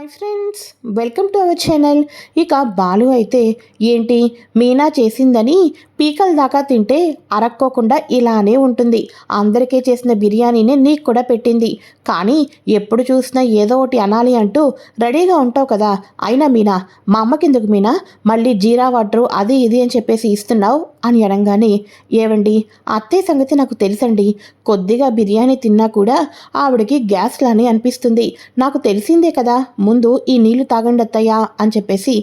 Hi friends welcome to our channel. ఇక బాలు అయితే ఏంటి? మీనా చేసిందని పీకల దాకా తింటే అరక్కోకుండా ఇలానే ఉంటుంది. అందరికీ చేసిన బిర్యానీనే నీకు కూడా పెట్టింది. కానీ ఎప్పుడు చూసినా ఏదో ఒకటి అనాలి అంటూ రెడీగా ఉంటావు కదా. అయినా మీనా మా అమ్మకిందుకు మీనా? మళ్ళీ జీరా వాటరు అది ఇది అని చెప్పేసి ఇస్తున్నావు అని అనగానే ఏవండి? అత్తయ్య సంగతి నాకు తెలుసండి. కొద్దిగా బిర్యానీ తిన్నా కూడా ఆవిడకి గ్యాస్లానే అనిపిస్తుంది. నాకు తెలిసిందే కదా ముందు ఈ నీళ్ళు తాగండి అత్తయ్య అని చెప్పేసి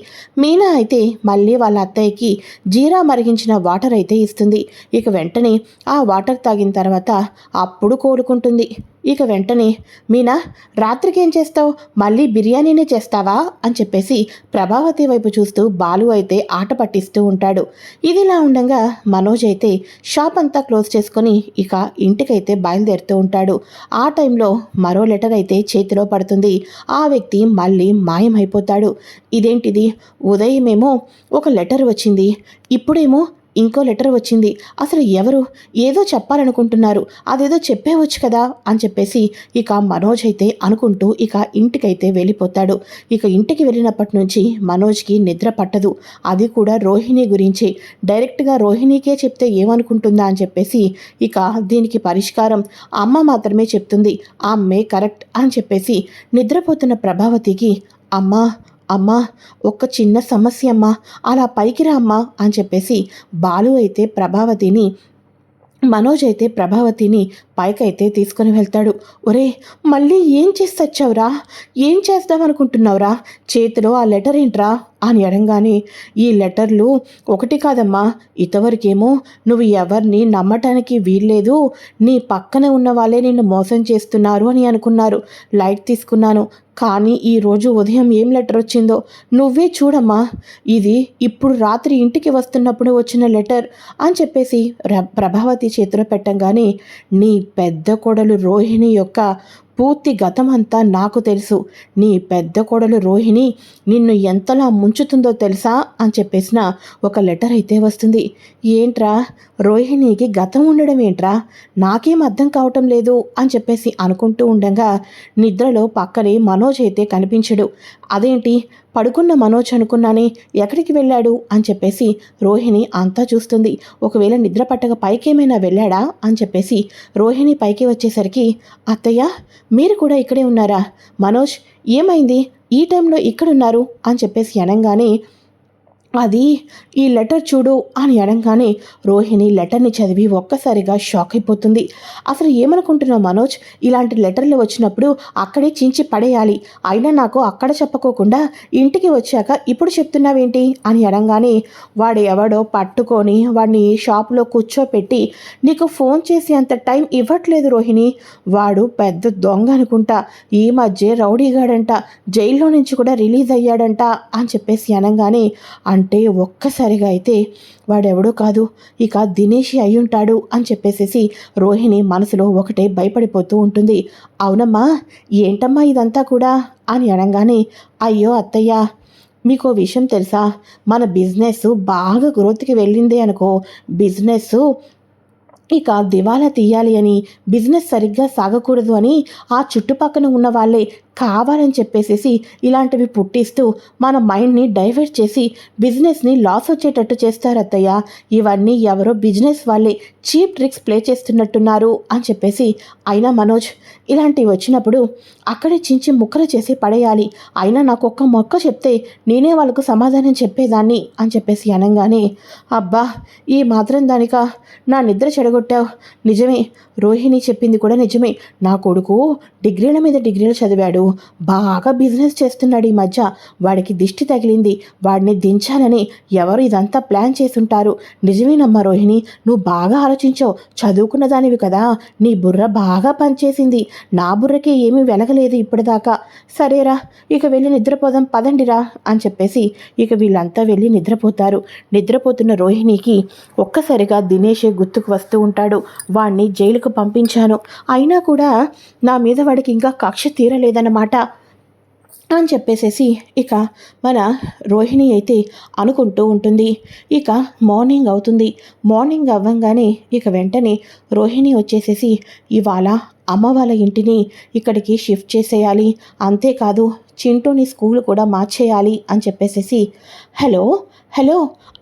మీనా అయితే మళ్ళీ వాళ్ళ అత్తయ్యకి జీరా మరిగించిన వాటర్ అయితే ఇస్తుంది. ఇక వెంటనే ఆ వాటర్ తాగిన తర్వాత అప్పుడు కోలుకుంటుంది. ఇక వెంటనే మీనా రాత్రికి ఏం చేస్తావు? మళ్ళీ బిర్యానీనే చేస్తావా? అని చెప్పేసి ప్రభావతి వైపు చూస్తూ బాలు అయితే ఆట పట్టిస్తూ ఉంటాడు. ఇదిలా ఉండగా మనోజ్ అయితే షాప్ అంతా క్లోజ్ చేసుకొని ఇక ఇంటికైతే బయలుదేరుతూ ఉంటాడు. ఆ టైంలో మరో లెటర్ అయితే చేతిలో పడుతుంది. ఆ వ్యక్తి మళ్ళీ మాయమైపోతాడు. ఇదేంటిది? ఉదయమేమో ఒక లెటర్ వచ్చింది. ఇప్పుడేమో ఇంకో లెటర్ వచ్చింది. అసలు ఎవరు? ఏదో చెప్పాలనుకుంటున్నారు. అదేదో చెప్పేవచ్చు కదా అని చెప్పేసి ఇక మనోజ్ అయితే అనుకుంటూ ఇక ఇంటికైతే వెళ్ళిపోతాడు. ఇక ఇంటికి వెళ్ళినప్పటి నుంచి మనోజ్కి నిద్ర పట్టదు. అది కూడా రోహిణి గురించి. డైరెక్ట్గా రోహిణికే చెప్తే ఏమనుకుంటుందా అని చెప్పేసి ఇక దీనికి పరిష్కారం అమ్మ మాత్రమే చెప్తుంది. ఆ అమ్మే కరెక్ట్ అని చెప్పేసి నిద్రపోతున్న ప్రభావతికి అమ్మా అమ్మా ఒక్క చిన్న సమస్య అమ్మా అలా పైకి రా అమ్మా అని చెప్పేసి బాలు అయితే ప్రభావతిని మనోజ్ అయితే ప్రభావతిని పైకైతే తీసుకుని వెళ్తాడు. ఒరే మళ్ళీ ఏం చేసి వచ్చావురా ఏం చేద్దామనుకుంటున్నావురా చేతిలో ఆ లెటర్ ఏంట్రా? అని అడగానే ఈ లెటర్లు ఒకటి కాదమ్మా ఇంతవరకేమో నువ్వు ఎవరిని నమ్మటానికి వీల్లేదు నీ పక్కనే ఉన్న వాళ్ళే నిన్ను మోసం చేస్తున్నారు అని అనుకున్నారు. లైట్ తీసుకున్నాను కానీ ఈరోజు ఉదయం ఏం లెటర్ వచ్చిందో నువ్వే చూడమ్మా. ఇది ఇప్పుడు రాత్రి ఇంటికి వస్తున్నప్పుడు వచ్చిన లెటర్ అని చెప్పేసి ప్రభావతి చేతిలో పెట్టంగానే నీ పెద్ద కొడలు రోహిణి యొక్క పూర్తి గతమంతా నాకు తెలుసు. నీ పెద్ద కొడలు రోహిణి నిన్ను ఎంతలా ముంచుతుందో తెలుసా? అని చెప్పేసిన ఒక లెటర్ అయితే వస్తుంది. ఏంట్రా? రోహిణికి గతం ఉండడం ఏంట్రా? నాకేం అర్థం కావటం లేదు అని చెప్పేసి అనుకుంటూ ఉండగా నిద్రలో పక్కనే మనోజ్ అయితే కనిపించడు. అదేంటి? పడుకున్న మనోజ్ అనుకున్నానే ఎక్కడికి వెళ్ళాడు అని చెప్పేసి రోహిణి అంతా చూస్తుంది. ఒకవేళ నిద్ర పట్టక పైకేమైనా వెళ్ళాడా అని చెప్పేసి రోహిణి పైకి వచ్చేసరికి అత్తయ్య మీరు కూడా ఇక్కడే ఉన్నారా? మనోజ్ ఏమైంది? ఈ టైంలో ఇక్కడున్నారు? అని చెప్పేసి అనగానే అది ఈ లెటర్ చూడు అని అనగానే రోహిణి లెటర్ని చదివి ఒక్కసారిగా షాక్ అయిపోతుంది. అసలు ఏమనుకుంటున్నావు మనోజ్? ఇలాంటి లెటర్లు వచ్చినప్పుడు అక్కడే చించి పడేయాలి. అయినా నాకు అక్కడ చెప్పకోకుండా ఇంటికి వచ్చాక ఇప్పుడు చెప్తున్నావేంటి? అని అనగానే వాడు ఎవడో పట్టుకొని వాడిని షాప్లో కూర్చోపెట్టి నీకు ఫోన్ చేసి అంత టైం ఇవ్వట్లేదు రోహిణి. వాడు పెద్ద దొంగ అనుకుంటా. ఈ మధ్య రౌడీగాడంట. జైల్లో నుంచి కూడా రిలీజ్ అయ్యాడంట అని చెప్పేసి అనగానే అంటే ఒక్కసారిగా అయితే వాడెవడో కాదు. ఇక దినేషి అయ్యుంటాడు అని చెప్పేసేసి రోహిణి మనసులో ఒకటే భయపడిపోతూ ఉంటుంది. అవునమ్మా ఏంటమ్మా ఇదంతా కూడా? అని అనగానే అయ్యో అత్తయ్య మీకు విషయం తెలుసా? మన బిజినెస్ బాగా గ్రోత్కి వెళ్ళింది అనుకో. బిజినెస్ ఇక దివాలా తీయాలి అని బిజినెస్ సరిగ్గా సాగకూడదు అని ఆ చుట్టుపక్కన ఉన్న వాళ్ళే కావాలని చెప్పేసేసి ఇలాంటివి పుట్టిస్తూ మన మైండ్ని డైవర్ట్ చేసి బిజినెస్ని లాస్ వచ్చేటట్టు చేస్తారు అత్తయ్య. ఇవన్నీ ఎవరో బిజినెస్ వాళ్ళే చీప్ ట్రిక్స్ ప్లే చేస్తున్నట్టున్నారు అని చెప్పేసి అయినా మనోజ్ ఇలాంటివి వచ్చినప్పుడు అక్కడే చించి ముక్కలు చేసి పడేయాలి. అయినా నాకు ఒక్క మొక్క చెప్తే నేనే వాళ్ళకు సమాధానం చెప్పేదాన్ని అని చెప్పేసి అనగానే అబ్బా ఈ మాత్రం దానిక నా నిద్ర చెడగొట్టావు. నిజమే రోహిణి చెప్పింది కూడా నిజమే. నా కొడుకు డిగ్రీల మీద డిగ్రీలు చదివాడు. బాగా బిజినెస్ చేస్తున్నాడు ఈ మధ్య. వాడికి దిష్టి తగిలింది. వాడిని దించాలని ఎవరు ఇదంతా ప్లాన్ చేసుంటారు నిజమేనమ్మా రోహిణి నువ్వు బాగా ఆలోచించావు. చదువుకున్న దానివి కదా. నీ బుర్ర బాగా పనిచేసింది. నా బుర్రకి ఏమీ వెలగలేదు ఇప్పటిదాకా. సరేరా ఇక వెళ్ళి నిద్రపోదాం. పదండిరా అని చెప్పేసి ఇక వీళ్ళంతా వెళ్ళి నిద్రపోతారు. నిద్రపోతున్న రోహిణికి ఒక్కసారిగా దినేషే గుర్తుకు వస్తూ ఉంటాడు. వాణ్ణి జైలుకు పంపించాను. అయినా కూడా నా మీద వాడికి ఇంకా కక్ష తీరలేదన్నమాట. అని చెప్పేసేసి ఇక మన రోహిణి అయితే అనుకుంటూ ఉంటుంది. ఇక మార్నింగ్ అవుతుంది. మార్నింగ్ అవ్వంగానే ఇక వెంటనే రోహిణి వచ్చేసేసి ఇవాళ అమ్మ వాళ్ళ ఇంటిని ఇక్కడికి షిఫ్ట్ చేసేయాలి. అంతేకాదు చింటూని స్కూల్ కూడా మార్చేయాలి అని చెప్పేసేసి హలో హలో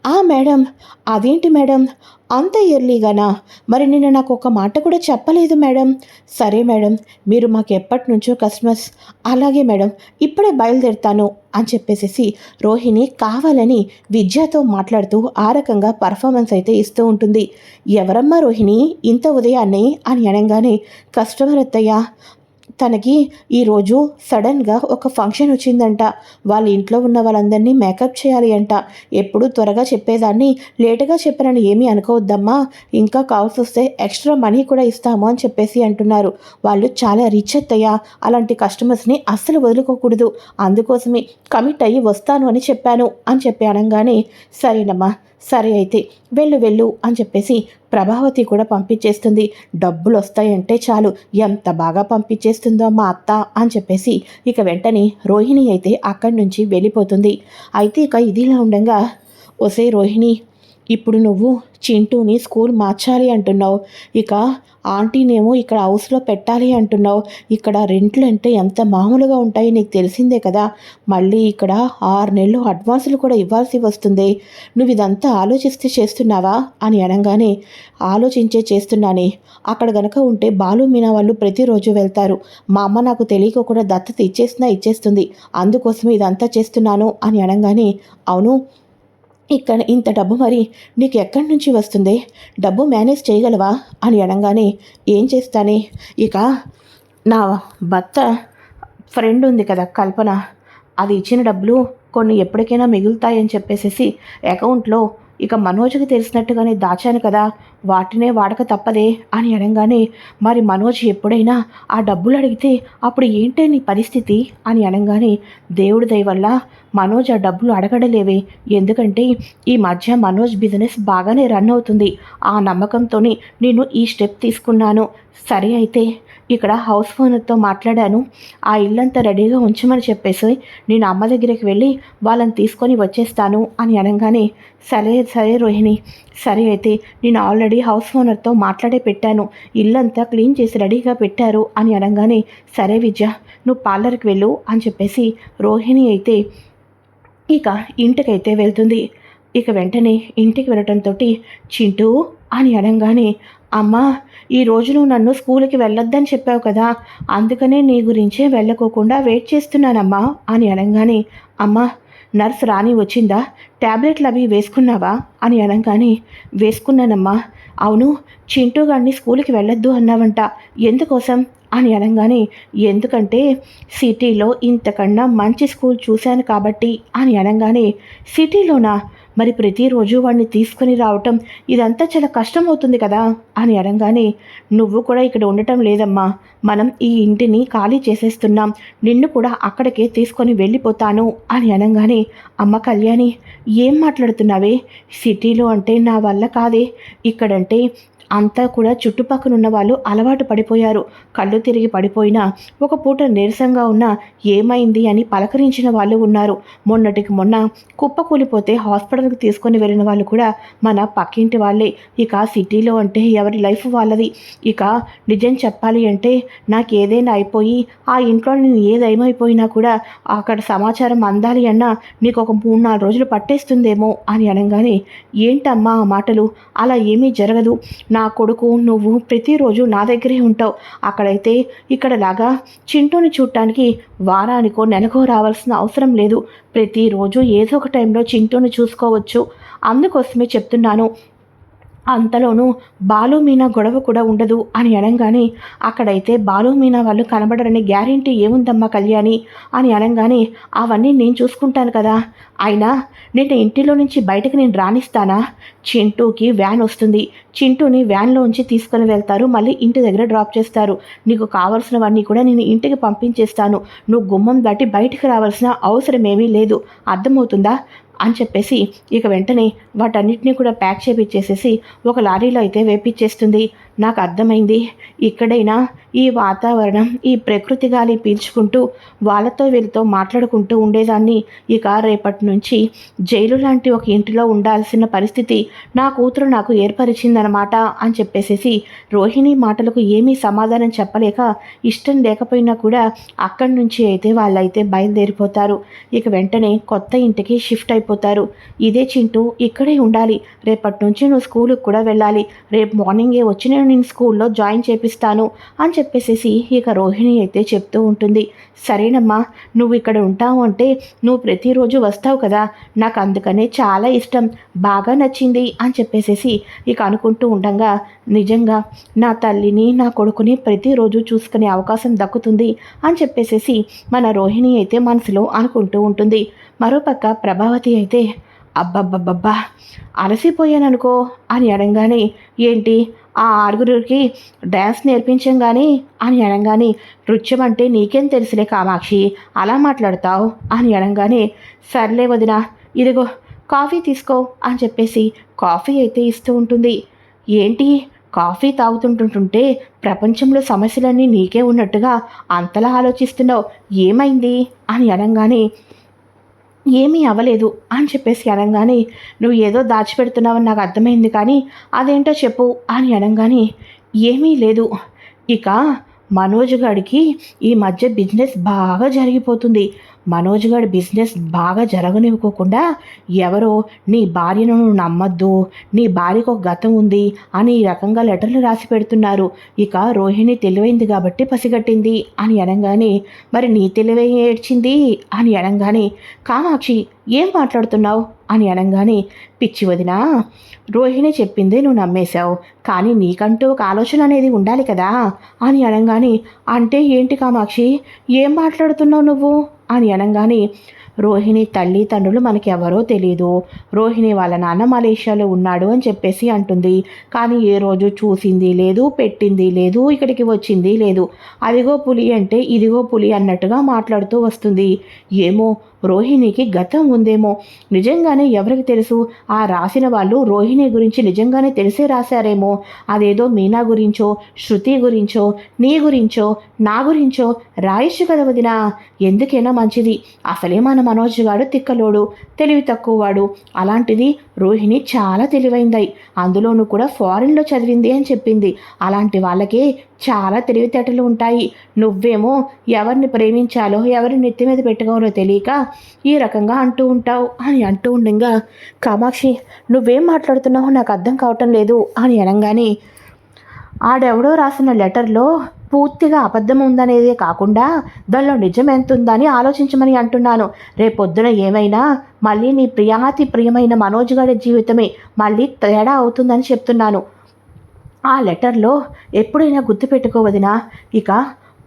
ఆ మేడం అదేంటి మేడం? అంత ఎర్లీగానా? మరి నిన్న నాకు ఒక మాట కూడా చెప్పలేదు మేడం. సరే మేడం మీరు మాకు ఎప్పటి నుంచో కస్టమర్స్. అలాగే మేడం ఇప్పుడే బయలుదేరుతాను అని చెప్పేసేసి రోహిణి కావాలని విద్యతో మాట్లాడుతూ ఆ రకంగా పర్ఫార్మెన్స్ అయితే ఇస్తూ ఉంటుంది. ఎవరమ్మా రోహిణి ఇంత ఉదయాన్నే? అని అనగానే కస్టమర్ అత్తయ్య తనకి ఈరోజు సడన్గా ఒక ఫంక్షన్ వచ్చిందంట. వాళ్ళ ఇంట్లో ఉన్న వాళ్ళందరినీ మేకప్ చేయాలి అంట. ఎప్పుడు త్వరగా చెప్పేదాన్ని లేటుగా చెప్పారని ఏమీ అనుకోవద్దమ్మా. ఇంకా కావాల్సి వస్తే ఎక్స్ట్రా మనీ కూడా ఇస్తాము అని చెప్పేసి అంటున్నారు. వాళ్ళు చాలా రిచ్ అత్తయ్య. అలాంటి కస్టమర్స్ని అస్సలు వదులుకోకూడదు. అందుకోసమే కమిట్ అయ్యి వస్తాను అని చెప్పాను అని చెప్పి అనగానే సరేనమ్మా. సరే అయితే వెళ్ళు వెళ్ళు అని చెప్పేసి ప్రభావతి కూడా పంపించేస్తుంది. డబ్బులు వస్తాయంటే చాలు ఎంత బాగా పంపించేస్తుందో మా అత్త అని చెప్పేసి ఇక వెంటనే రోహిణి అయితే అక్కడి నుంచి వెళ్ళిపోతుంది. అయితే ఇక ఇదిలా ఉండగా ఒసే రోహిణి ఇప్పుడు నువ్వు చింటూని స్కూల్ మార్చాలి అంటున్నావు. ఇక ఆంటీనేమో ఇక్కడ హౌస్లో పెట్టాలి అంటున్నావు. ఇక్కడ రెంట్లు అంటే ఎంత మామూలుగా ఉంటాయి నీకు తెలిసిందే కదా. మళ్ళీ ఇక్కడ ఆరు నెలలు అడ్వాన్సులు కూడా ఇవ్వాల్సి వస్తుంది. నువ్వు ఇదంతా ఆలోచిస్తే చేస్తున్నావా? అని అనగానే ఆలోచించే చేస్తున్నానే. అక్కడ గనక ఉంటే బాలు మీనా వాళ్ళు ప్రతిరోజు వెళ్తారు. మా అమ్మ నాకు తెలియక కూడా దత్తత ఇచ్చేసినా ఇచ్చేస్తుంది. అందుకోసమే ఇదంతా చేస్తున్నాను అని అనగానే అవును ఇక్కడ ఇంత డబ్బు మరి నీకు ఎక్కడి నుంచి వస్తుంది? డబ్బు మేనేజ్ చేయగలవా? అని అనగానే ఏం చేస్తానే? ఇక నా భర్త ఫ్రెండ్ ఉంది కదా కల్పన. అది ఇచ్చిన డబ్బులు కొన్ని ఎప్పటికైనా మిగులుతాయని చెప్పేసేసి అకౌంట్లో ఇక మనోజ్కి తెలిసినట్టుగానే దాచాను కదా వాటినే వాడక తప్పదే అని అనగానే మరి మనోజ్ ఎప్పుడైనా ఆ డబ్బులు అడిగితే అప్పుడు ఏంటే నీ పరిస్థితి అని అనగానే దేవుడి దయ వల్ల మనోజ్ ఆ డబ్బులు అడగడలేవే. ఎందుకంటే ఈ మధ్య మనోజ్ బిజినెస్ బాగానే రన్ అవుతుంది. ఆ నమ్మకంతోనే నేను ఈ స్టెప్ తీసుకున్నాను. సరే అయితే ఇక్కడ హౌస్ ఓనర్తో మాట్లాడాను. ఆ ఇల్లంతా రెడీగా ఉంచమని చెప్పేసి నేను అమ్మ దగ్గరికి వెళ్ళి వాళ్ళని తీసుకొని వచ్చేస్తాను అని అనగానే సరే సరే రోహిణి. సరే అయితే నేను ఆల్రెడీ హౌస్ ఓనర్తో మాట్లాడే పెట్టాను. ఇల్లంతా క్లీన్ చేసి రెడీగా పెట్టారు అని అనగానే సరే విద్య నువ్వు పార్లర్కి వెళ్ళు అని చెప్పేసి రోహిణి అయితే ఇక ఇంటికైతే వెళ్తుంది. ఇక వెంటనే ఇంటికి వెళ్ళటంతో చింటూ అని అనగానే అమ్మా ఈ నువ్వు నన్ను స్కూల్కి వెళ్ళొద్దని చెప్పావు కదా అందుకనే నీ గురించే వెళ్ళకోకుండా వెయిట్ చేస్తున్నానమ్మా అని అనగానే అమ్మా నర్స్ రాని వచ్చిందా? ట్యాబ్లెట్లు అవి వేసుకున్నావా? అని అనగానే వేసుకున్నానమ్మా. అవును చింటూ గారిని స్కూల్కి వెళ్ళొద్దు అన్నావంట ఎందుకోసం? అని అనగానే ఎందుకంటే సిటీలో ఇంతకన్నా మంచి స్కూల్ చూశాను కాబట్టి అని అనగానే సిటీలోనా? మరి ప్రతిరోజు వాడిని తీసుకొని రావటం ఇదంతా చాలా కష్టం అవుతుంది కదా అని అనగానే నువ్వు కూడా ఇక్కడ ఉండటం లేదమ్మా. మనం ఈ ఇంటిని ఖాళీ చేసేస్తున్నాం. నిన్ను కూడా అక్కడికే తీసుకొని వెళ్ళిపోతాను అని అనగానే అమ్మ కళ్యాణి ఏం మాట్లాడుతున్నావే? సిటీలో అంటే నా వల్ల కాదే. ఇక్కడంటే అంతా కూడా చుట్టుపక్కల ఉన్న వాళ్ళు అలవాటు పడిపోయారు. కళ్ళు తిరిగి పడిపోయినా ఒక పూట నీరసంగా ఉన్న ఏమైంది అని పలకరించిన వాళ్ళు ఉన్నారు. మొన్నటికి మొన్న కుప్ప కూలిపోతే హాస్పిటల్కి తీసుకొని వెళ్ళిన వాళ్ళు కూడా మన పక్కింటి వాళ్ళే. ఇక సిటీలో అంటే ఎవరి లైఫ్ వాళ్ళది. ఇక నిజం చెప్పాలి అంటే నాకు ఏదైనా అయిపోయి ఆ ఇంట్లో నేను ఏదేమైపోయినా కూడా అక్కడ సమాచారం అందాలి అన్నా నీకు ఒక మూడు నాలుగు రోజులు పట్టేస్తుందేమో అని అనగానే ఏంటమ్మా ఆ మాటలు? అలా ఏమీ జరగదు. నా నా కొడుకు నువ్వు ప్రతిరోజు నా దగ్గరే ఉంటావు. అక్కడైతే ఇక్కడలాగా చింటూని చూడటానికి వారానికో నెలకో రావాల్సిన అవసరం లేదు. ప్రతిరోజు ఏదో ఒక టైంలో చింటూని చూసుకోవచ్చు. అందుకోసమే చెప్తున్నాను. అంతలోనూ బాలు మీనా గొడవ కూడా ఉండదు అని అనగానే అక్కడైతే బాలు మీనా వాళ్ళు కనబడరని గ్యారెంటీ ఏముందమ్మా కళ్యాణి? అని అనగానే అవన్నీ నేను చూసుకుంటాను కదా. అయినా నిన్న ఇంటిలో నుంచి బయటకు నేను రాణిస్తానా చింటూకి వ్యాన్ వస్తుంది. చింటూని వ్యాన్లో ఉంచి తీసుకుని వెళ్తారు. మళ్ళీ ఇంటి దగ్గర డ్రాప్ చేస్తారు. నీకు కావలసినవన్నీ కూడా నేను ఇంటికి పంపించేస్తాను. నువ్వు గుమ్మం దాటి బయటికి రావాల్సిన అవసరం ఏమీ లేదు. అర్థమవుతుందా? అని చెప్పేసి ఇక వెంటనే వాటన్నిటినీ కూడా ప్యాక్ చేపిచ్చేసేసి ఒక లారీలో అయితే వేపించేస్తుంది నాకు అర్థమైంది. ఇక్కడైనా ఈ వాతావరణం ఈ ప్రకృతి గాలి పీల్చుకుంటూ వాళ్ళతో వీళ్ళతో మాట్లాడుకుంటూ ఉండేదాన్ని. ఇక రేపటి నుంచి జైలు లాంటి ఒక ఇంటిలో ఉండాల్సిన పరిస్థితి నా కూతురు నాకు ఏర్పరిచిందనమాట అని చెప్పేసేసి రోహిణి మాటలకు ఏమీ సమాధానం చెప్పలేక ఇష్టం లేకపోయినా కూడా అక్కడి నుంచి అయితే వాళ్ళైతే బయలుదేరిపోతారు. ఇక వెంటనే కొత్త ఇంటికి షిఫ్ట్ అయిపోతారు. ఇదే చింటూ ఇక్కడే ఉండాలి. రేపటి నుంచి నువ్వు స్కూల్కి కూడా వెళ్ళాలి. రేపు మార్నింగే వచ్చి నేను నేను స్కూల్లో జాయిన్ చేపిస్తాను అని చెప్పేసేసి ఇక రోహిణి అయితే చెప్తూ ఉంటుంది. సరేనమ్మా నువ్వు ఇక్కడ ఉంటావు అంటే నువ్వు ప్రతిరోజు వస్తావు కదా నాకు అందుకనే చాలా ఇష్టం బాగా నచ్చింది అని చెప్పేసేసి ఇక అనుకుంటూ ఉండగా నిజంగా నా తల్లిని నా కొడుకుని ప్రతిరోజు చూసుకునే అవకాశం దక్కుతుంది అని చెప్పేసేసి మన రోహిణి అయితే మనసులో అనుకుంటూ ఉంటుంది. మరోపక్క ప్రభావతి అయితే అబ్బబ్బబ్బబ్బా అలసిపోయాననుకో అని అనగానే ఏంటి ఆ ఆరుగురికి డ్యాన్స్ నేర్పించాం కానీ అని అనగానే నృత్యం అంటే నీకేం తెలుసులే కామాక్షి అలా మాట్లాడతావు? అని అనగానే సర్లే వదిన ఇదిగో కాఫీ తీసుకో అని చెప్పేసి కాఫీ అయితే ఇస్తూ ఉంటుంది. ఏంటి? కాఫీ తాగుతుంటుంటుంటే ప్రపంచంలో సమస్యలన్నీ నీకే ఉన్నట్టుగా అంతలా ఆలోచిస్తున్నావు. ఏమైంది? అని అనగానే ఏమీ అవ్వలేదు అని చెప్పేసి అనగానే నువ్వు ఏదో దాచిపెడుతున్నావని నాకు అర్థమైంది కానీ అదేంటో చెప్పు అని అనగానే ఏమీ లేదు. ఇక మనోజ్ గాడికి ఈ మధ్య బిజినెస్ బాగా జరిగిపోతుంది. మనోజ్ బిజినెస్ బాగా జరగనివ్వకోకుండా ఎవరో నీ భార్యను నమ్మద్దు నీ భార్యకు ఒక గతం ఉంది అని ఈ రకంగా లెటర్లు రాసి పెడుతున్నారు. ఇక రోహిణి తెలివైంది కాబట్టి పసిగట్టింది అని అనగానే మరి నీ తెలివై ఏడ్చింది? అని అనగానే కామాక్షి ఏం మాట్లాడుతున్నావు? అని అనగానే పిచ్చి వదినా రోహిణి చెప్పింది నువ్వు నమ్మేశావు కానీ నీకంటూ ఒక ఆలోచన అనేది ఉండాలి కదా అని అనగానే అంటే ఏంటి కామాక్షి ఏం మాట్లాడుతున్నావు నువ్వు? అని అనగానే రోహిణి తల్లి తండ్రులు మనకి ఎవరో తెలియదు రోహిణి వాళ్ళ నాన్న మలేషియాలో ఉన్నాడు అని చెప్పేసి అంటుంది. కానీ ఏ రోజు చూసింది లేదు పెట్టింది లేదు ఇక్కడికి వచ్చింది లేదు. అదిగో పులి అంటే ఇదిగో పులి అన్నట్టుగా మాట్లాడుతూ వస్తుంది. ఏమో రోహిణికి గతం ఉందేమో? నిజంగానే ఎవరికి తెలుసు? ఆ రాసిన వాళ్ళు రోహిణి గురించి నిజంగానే తెలిసే రాశారేమో? అదేదో మీనా గురించో శృతి గురించో నీ గురించో నా గురించో? రాయొచ్చు కదా వదినా ఎందుకైనా మంచిది. అసలే మన మనోజ్ గాడు తిక్కలోడు తెలివి తక్కువవాడు. అలాంటిది రోహిణి చాలా తెలివైందై. అందులోనూ కూడా ఫారిన్లో చదివింది అని చెప్పింది. అలాంటి వాళ్ళకే చాలా తెలివితేటలు ఉంటాయి. నువ్వేమో ఎవరిని ప్రేమించాలో ఎవరిని నెత్తి మీద పెట్టుకోవాలో తెలియక ఈ రకంగా అంటూ ఉంటావు అని అంటూ ఉండగా కామాక్షి నువ్వేం మాట్లాడుతున్నావో నాకు అర్థం కావటం లేదు అని అనగానే ఆడెవడో రాసిన లెటర్లో పూర్తిగా అబద్ధం ఉందనేదే కాకుండా దానిలో నిజం ఎంత ఉందని ఆలోచించమని అంటున్నాను. రేపొద్దున ఏమైనా మళ్ళీ నీ ప్రియాతి ప్రియమైన మనోజ్ గారి జీవితమే మళ్ళీ తేడా అవుతుందని చెప్తున్నాను. ఆ లెటర్లో ఎప్పుడైనా గుర్తుపెట్టుకోవదినా ఇక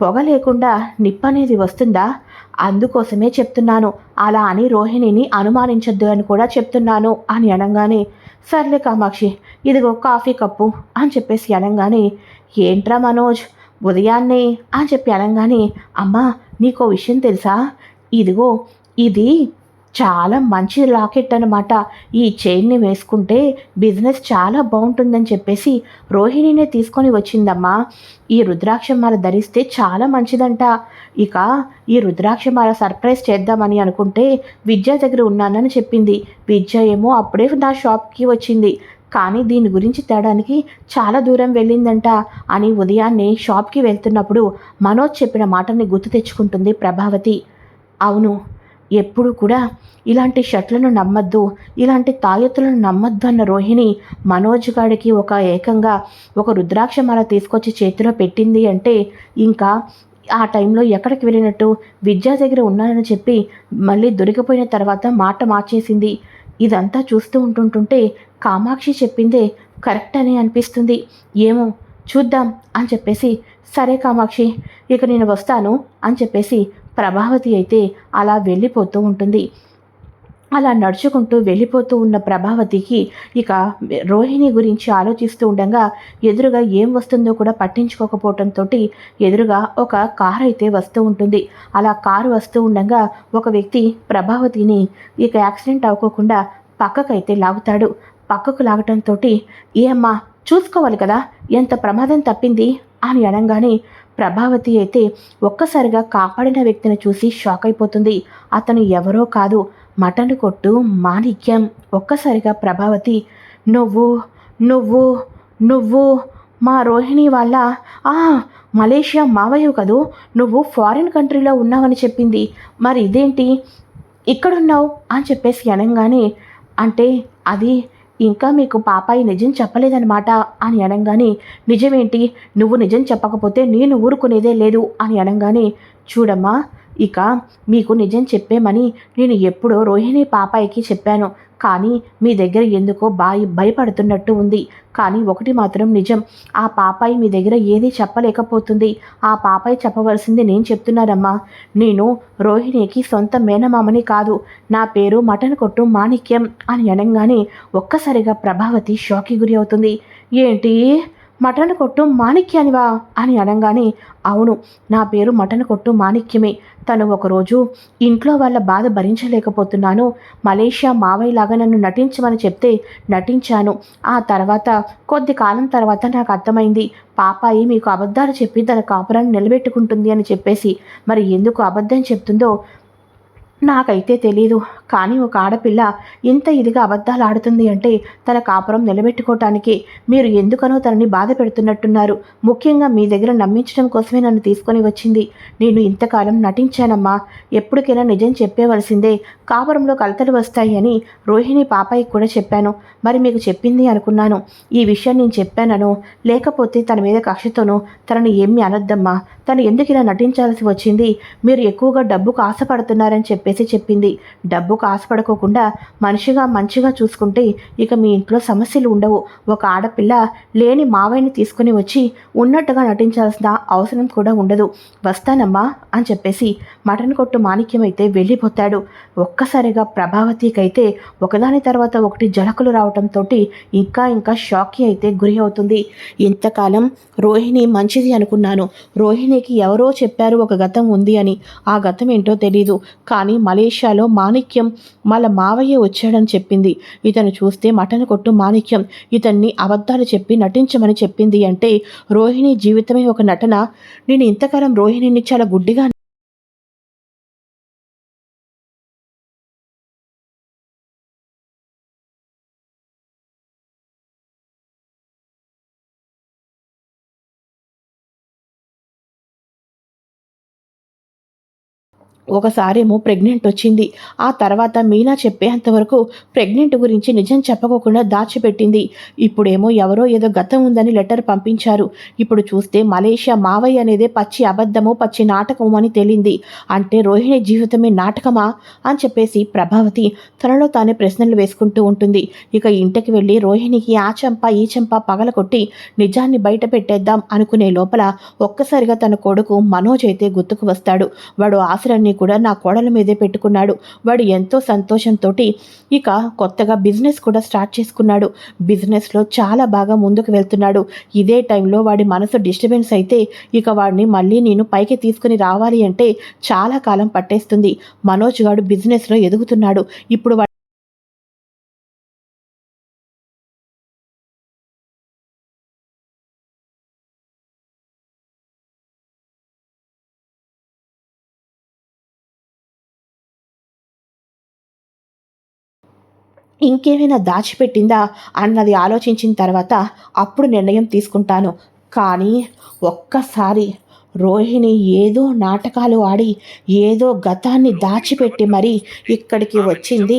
పొగ లేకుండా నిప్పనేది వస్తుందా? అందుకోసమే చెప్తున్నాను. అలా అని రోహిణిని అనుమానించొద్దు అని కూడా చెప్తున్నాను అని అనగానే సర్లే కామాక్షి ఇదిగో కాఫీ కప్పు అని చెప్పేసి అనగానే ఏంట్రా మనోజ్? ఉదయాన్నే అని చెప్పి అనగానే అమ్మా నీకో విషయం తెలుసా? ఇదిగో ఇది చాలా మంచి లాకెట్ అనమాట ఈ చైన్ని వేసుకుంటే బిజినెస్ చాలా బాగుంటుందని చెప్పేసి రోహిణినే తీసుకొని వచ్చిందమ్మా. ఈ రుద్రాక్షమాల ధరిస్తే చాలా మంచిదంట. ఇక ఈ రుద్రాక్షమాల సర్ప్రైజ్ చేద్దామని అనుకుంటే విద్య దగ్గర ఉన్నానని చెప్పింది. విద్య ఏమో అప్పుడే నా షాప్కి వచ్చింది. కానీ దీని గురించి తేడానికి చాలా దూరం వెళ్ళిందంట. అని ఉదయాన్నే షాప్కి వెళ్తున్నప్పుడు మనోజ్ చెప్పిన మాటని గుర్తు తెచ్చుకుంటుంది ప్రభావతి. అవును ఎప్పుడు కూడా ఇలాంటి షర్ట్లను నమ్మద్దు ఇలాంటి తాయెత్తులను నమ్మద్దు అన్న రోహిణి మనోజ్ గాడికి ఒక ఏకంగా ఒక రుద్రాక్ష మాల తీసుకొచ్చి చేతిలో పెట్టింది అంటే ఇంకా ఆ టైంలో ఎక్కడికి వెళ్ళినట్టు విద్యా దగ్గర ఉన్నానని చెప్పి మళ్ళీ దొరికిపోయిన తర్వాత మాట మార్చేసింది. ఇదంతా చూస్తూ ఉంటుంటుంటే కామాక్షి చెప్పిందే కరెక్ట్ అని అనిపిస్తుంది. ఏమో చూద్దాం అని చెప్పేసి సరే కామాక్షి ఇక నేను వస్తాను అని చెప్పేసి ప్రభావతి అయితే అలా వెళ్ళిపోతూ ఉంటుంది. అలా నడుచుకుంటూ వెళ్ళిపోతూ ఉన్న ప్రభావతికి ఇక రోహిణి గురించి ఆలోచిస్తూ ఉండగా ఎదురుగా ఏం వస్తుందో కూడా పట్టించుకోకపోవడంతో ఎదురుగా ఒక కారు అయితే వస్తూ ఉంటుంది. అలా కారు వస్తూ ఉండగా ఒక వ్యక్తి ప్రభావతిని ఇక యాక్సిడెంట్ అవ్వకుండా పక్కకైతే లాగుతాడు. పక్కకు లాగటంతో ఏ అమ్మా చూసుకోవాలి కదా ఎంత ప్రమాదం తప్పింది? అని అనగానే ప్రభావతి అయితే ఒక్కసారిగా కాపాడిన వ్యక్తిని చూసి షాక్ అయిపోతుంది. అతను ఎవరో కాదు మటన్ కొట్టు మాణిక్యం ఒక్కసారిగా ప్రభావతి నువ్వు నువ్వు నువ్వు మా రోహిణి వాళ్ళ ఆ మలేషియా మావయ్య కదూ? నువ్వు ఫారిన్ కంట్రీలో ఉన్నావని చెప్పింది. మరి ఇదేంటి? ఇక్కడున్నావు? అని చెప్పేసి అనగానే అంటే అది ఇంకా మీకు పాపాయి నిజం చెప్పలేదన్నమాట అని అనగానే నిజమేంటి? నువ్వు నిజం చెప్పకపోతే నేను ఊరుకునేదే లేదు అని అనగానే చూడమ్మా ఇక మీకు నిజం చెప్పేమని నేను ఎప్పుడో రోహిణి పాపాయికి చెప్పాను. కానీ మీ దగ్గర ఎందుకో బాయి భయపడుతున్నట్టు ఉంది. కానీ ఒకటి మాత్రం నిజం. ఆ పాపాయి మీ దగ్గర ఏది చెప్పలేకపోతుంది. ఆ పాపాయి చెప్పవలసింది నేను చెప్తున్నానమ్మా. నేను రోహిణికి సొంత మేనమామని కాదు. నా పేరు మటన్ కొట్టు మాణిక్యం అని అనగానే ఒక్కసారిగా ప్రభావతి షాక్కి గురి అవుతుంది. ఏంటి? మటన్ కొట్టు మాణిక్యానివా అని అనగానే అవును నా పేరు మటన్ కొట్టు మాణిక్యమే. తను ఒకరోజు ఇంట్లో వాళ్ళ బాధ భరించలేకపోతున్నాను. మలేషియా మావయ్యలాగా నన్ను నటించమని చెప్తే నటించాను. ఆ తర్వాత కొద్ది కాలం తర్వాత నాకు అర్థమైంది పాపాయి మీకు అబద్ధాలు చెప్పి తన కాపురాన్ని నిలబెట్టుకుంటుంది అని చెప్పేసి. మరి ఎందుకు అబద్ధం చెప్తుందో నాకైతే తెలీదు. కానీ ఒక ఆడపిల్ల ఇంత ఇదిగా అబద్ధాలు ఆడుతుంది అంటే తన కాపురం నిలబెట్టుకోవటానికి మీరు ఎందుకనో తనని బాధ పెడుతున్నట్టున్నారు. ముఖ్యంగా మీ దగ్గర నమ్మించడం కోసమే నన్ను తీసుకొని వచ్చింది. నేను ఇంతకాలం నటించానమ్మా. ఎప్పటికైనా నిజం చెప్పేవలసిందే. కాపురంలో కలతలు వస్తాయి అని రోహిణి పాపాయికి కూడా చెప్పాను. మరి మీకు చెప్పింది అనుకున్నాను. ఈ విషయం నేను చెప్పానను. లేకపోతే తన మీద కక్షతోనూ తనని ఏమీ అనొద్దమ్మా. తను ఎందుకు ఇలా నటించాల్సి వచ్చింది? మీరు ఎక్కువగా డబ్బుకు ఆశపడుతున్నారని చెప్పేసి చెప్పింది. డబ్బుకు ఆశపడుకోకుండా మనిషిగా మంచిగా చూసుకుంటే ఇక మీ ఇంట్లో సమస్యలు ఉండవు. ఒక ఆడపిల్ల లేని మావయ్యని తీసుకుని వచ్చి ఉన్నట్టుగా నటించాల్సిన అవసరం కూడా ఉండదు. వస్తానమ్మా అని చెప్పేసి మటన్ కొట్టు మాణిక్యం అయితే వెళ్ళిపోతాడు. ఒక్కసారిగా ప్రభావతికైతే ఒకదాని తర్వాత ఒకటి జలకులు రావటంతో ఇంకా ఇంకా షాక్కి అయితే గురి అవుతుంది. ఇంతకాలం రోహిణి మంచిది అనుకున్నాను. రోహిణికి ఎవరో చెప్పారు ఒక గతం ఉంది అని. ఆ గతం ఏంటో తెలీదు. కానీ మలేషియాలో మాణిక్యం వాళ్ళ మావయ్య వచ్చాడని చెప్పింది. ఇతను చూస్తే మటన్ కొట్టు మాణిక్యం. ఇతన్ని అబద్ధాలు చెప్పి నటించమని చెప్పింది అంటే రోహిణి జీవితమే ఒక నటన. నేను ఇంతకాలం రోహిణిని చాలా గుడ్డిగా ఒకసారేమో ప్రెగ్నెంట్ వచ్చింది. ఆ తర్వాత మీనా చెప్పేంతవరకు ప్రెగ్నెంట్ గురించి నిజం చెప్పకోకుండా దాచిపెట్టింది. ఇప్పుడేమో ఎవరో ఏదో గతం ఉందని లెటర్ పంపించారు. ఇప్పుడు చూస్తే మలేషియా మావయ్య అనేదే పచ్చి అబద్ధము పచ్చి నాటకము అని తేలింది. అంటే రోహిణి జీవితమే నాటకమా? అని చెప్పేసి ప్రభావతి తనలో తానే ప్రశ్నలు వేసుకుంటూ ఉంటుంది. ఇక ఇంటికి వెళ్ళి రోహిణికి ఆ చెంప ఈ చెంప పగలకొట్టి నిజాన్ని బయట పెట్టేద్దాం అనుకునే లోపల ఒక్కసారిగా తన కొడుకు మనోజ్ అయితే గుర్తుకు వస్తాడు. వాడు ఆశలన్నీ కూడా నా కోడల మీదే పెట్టుకున్నాడు. వాడు ఎంతో సంతోషంతో ఇక కొత్తగా బిజినెస్ కూడా స్టార్ట్ చేసుకున్నాడు. బిజినెస్లో చాలా బాగా ముందుకు వెళ్తున్నాడు. ఇదే టైంలో వాడి మనసు డిస్టర్బెన్స్ అయితే ఇక వాడిని మళ్ళీ నేను పైకి తీసుకుని రావాలి అంటే చాలా కాలం పట్టేస్తుంది. మనోజ్ గాడు బిజినెస్లో ఎదుగుతున్నాడు. ఇప్పుడు ఇంకేమైనా దాచిపెట్టిందా అన్నది ఆలోచించిన తర్వాత అప్పుడు నిర్ణయం తీసుకుంటాను. కానీ ఒక్కసారి రోహిణి ఏదో నాటకాలు ఆడి ఏదో గతాన్ని దాచిపెట్టి మరీ ఇక్కడికి వచ్చింది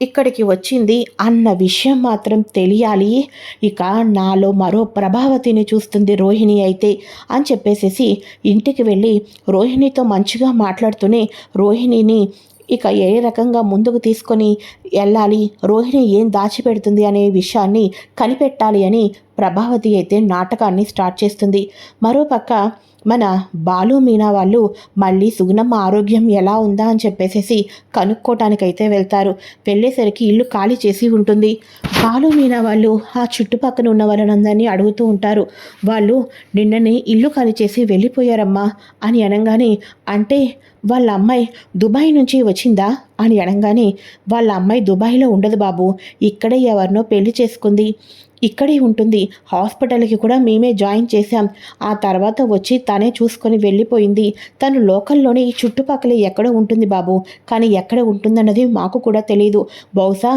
ఇక్కడికి వచ్చింది అన్న విషయం మాత్రం తెలియాలి. ఇక నాలో మరో ప్రభావతిని చూస్తుంది రోహిణి అయితే అని చెప్పేసేసి ఇంటికి వెళ్ళి రోహిణితో మంచిగా మాట్లాడుతూనే రోహిణిని ఇక ఏ రకంగా ముందుకు తీసుకొని వెళ్ళాలి? రోహిణి ఏం దాచిపెడుతుంది అనే విషయాన్ని కనిపెట్టాలి అని ప్రభావతి అయితే నాటకాన్ని స్టార్ట్ చేస్తుంది. మరోపక్క మన బాలు మీనా వాళ్ళు మళ్ళీ సుగుణమ్మ ఆరోగ్యం ఎలా ఉందా అని చెప్పేసేసి కనుక్కోటానికైతే వెళ్తారు. వెళ్ళేసరికి ఇల్లు ఖాళీ చేసి ఉంటుంది. బాలు మీనా వాళ్ళు ఆ చుట్టుపక్కల ఉన్న వాళ్ళనందరినీ అడుగుతూ ఉంటారు. వాళ్ళు నిన్ననే ఇల్లు ఖాళీ చేసి వెళ్ళిపోయారమ్మా అని అనగానే అంటే వాళ్ళ అమ్మాయి దుబాయ్ నుంచి వచ్చిందా అని అనగానే వాళ్ళ అమ్మాయి దుబాయ్లో ఉండదు బాబు. ఇక్కడే ఎవరినో పెళ్ళి చేసుకుంది. ఇక్కడే ఉంటుంది. హాస్పిటల్కి కూడా మేమే జాయిన్ చేశాం. ఆ తర్వాత వచ్చి తనే చూసుకొని వెళ్ళిపోయింది. తను లోకల్లోనే ఈ చుట్టుపక్కల ఎక్కడ ఉంటుంది బాబు. కానీ ఎక్కడ ఉంటుందన్నది మాకు కూడా తెలియదు బహుశా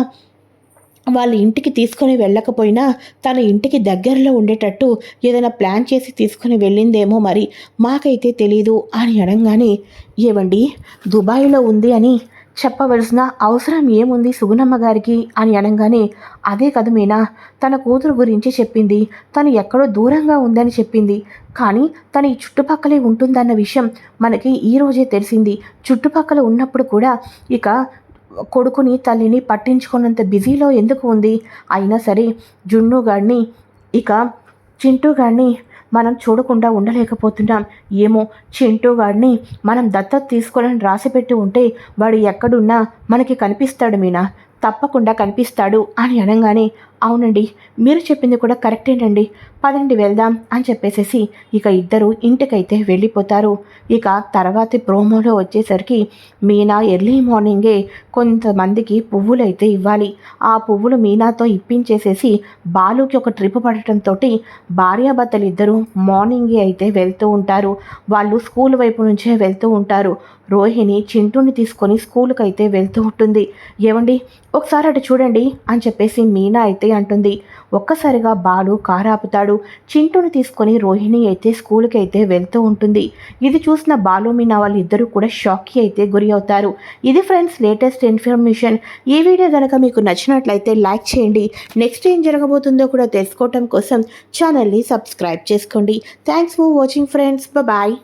వాళ్ళ ఇంటికి తీసుకొని వెళ్ళకపోయినా తన ఇంటికి దగ్గరలో ఉండేటట్టు ఏదైనా ప్లాన్ చేసి తీసుకొని వెళ్ళిందేమో మరి. మాకైతే తెలీదు అని అనగానే ఏవండి దుబాయ్లో ఉంది అని చెప్పవలసిన అవసరం ఏముంది సుగుణమ్మ గారికి? అని అనగానే అదే కదా మీనా తన కూతురు గురించి చెప్పింది. తను ఎక్కడో దూరంగా ఉందని చెప్పింది. కానీ తను ఈ చుట్టుపక్కలే ఉంటుందన్న విషయం మనకి ఈరోజే తెలిసింది. చుట్టుపక్కల ఉన్నప్పుడు కూడా ఇక కొడుకుని తల్లిని పట్టించుకున్నంత బిజీలో ఎందుకు ఉంది? అయినా సరే జున్ను గాడిని ఇక చింటూ గాడిని మనం చూడకుండా ఉండలేకపోతున్నాం. ఏమో చింటూ గాడిని మనం దత్తత తీసుకోవాలని రాసిపెట్టి ఉంటే వాడు ఎక్కడున్నా మనకి కనిపిస్తాడు మీనా. తప్పకుండా కనిపిస్తాడు అని అనగానే అవునండి మీరు చెప్పింది కూడా కరెక్టేనండి పదండి వెళ్దాం అని చెప్పేసేసి ఇక ఇద్దరు ఇంటికైతే వెళ్ళిపోతారు. ఇక తర్వాతి ప్రోమోలో వచ్చేసరికి మీనా ఎర్లీ మార్నింగే కొంతమందికి పువ్వులు అయితే ఇవ్వాలి. ఆ పువ్వులు మీనాతో ఇప్పించేసేసి బాలుకి ఒక ట్రిప్ పడటంతో భార్యాభర్తలు ఇద్దరు మార్నింగే అయితే వెళ్తూ ఉంటారు. వాళ్ళు స్కూల్ వైపు నుంచే వెళ్తూ ఉంటారు. రోహిణి చింటూని తీసుకొని స్కూల్కి అయితే వెళ్తూ ఉంటుంది. ఏమండి ఒకసారి అటు చూడండి అని చెప్పేసి మీనా అయితే అంటుంది. ఒక్కసారిగా బాలు కారాపుతాడు. చింటూని తీసుకొని రోహిణి అయితే స్కూల్కి అయితే వెళ్తూ ఉంటుంది. ఇది చూసిన బాలు మీనా వాళ్ళు ఇద్దరు కూడా షాక్కి అయితే గురి అవుతారు. ఇది ఫ్రెండ్స్ లేటెస్ట్ ఇన్ఫర్మేషన్. ఈ వీడియో కనుక మీకు నచ్చినట్లయితే లైక్ చేయండి. నెక్స్ట్ ఏం జరగబోతుందో కూడా తెలుసుకోవటం కోసం ఛానల్ని సబ్స్క్రైబ్ చేసుకోండి. Thanks for watching friends. Bye.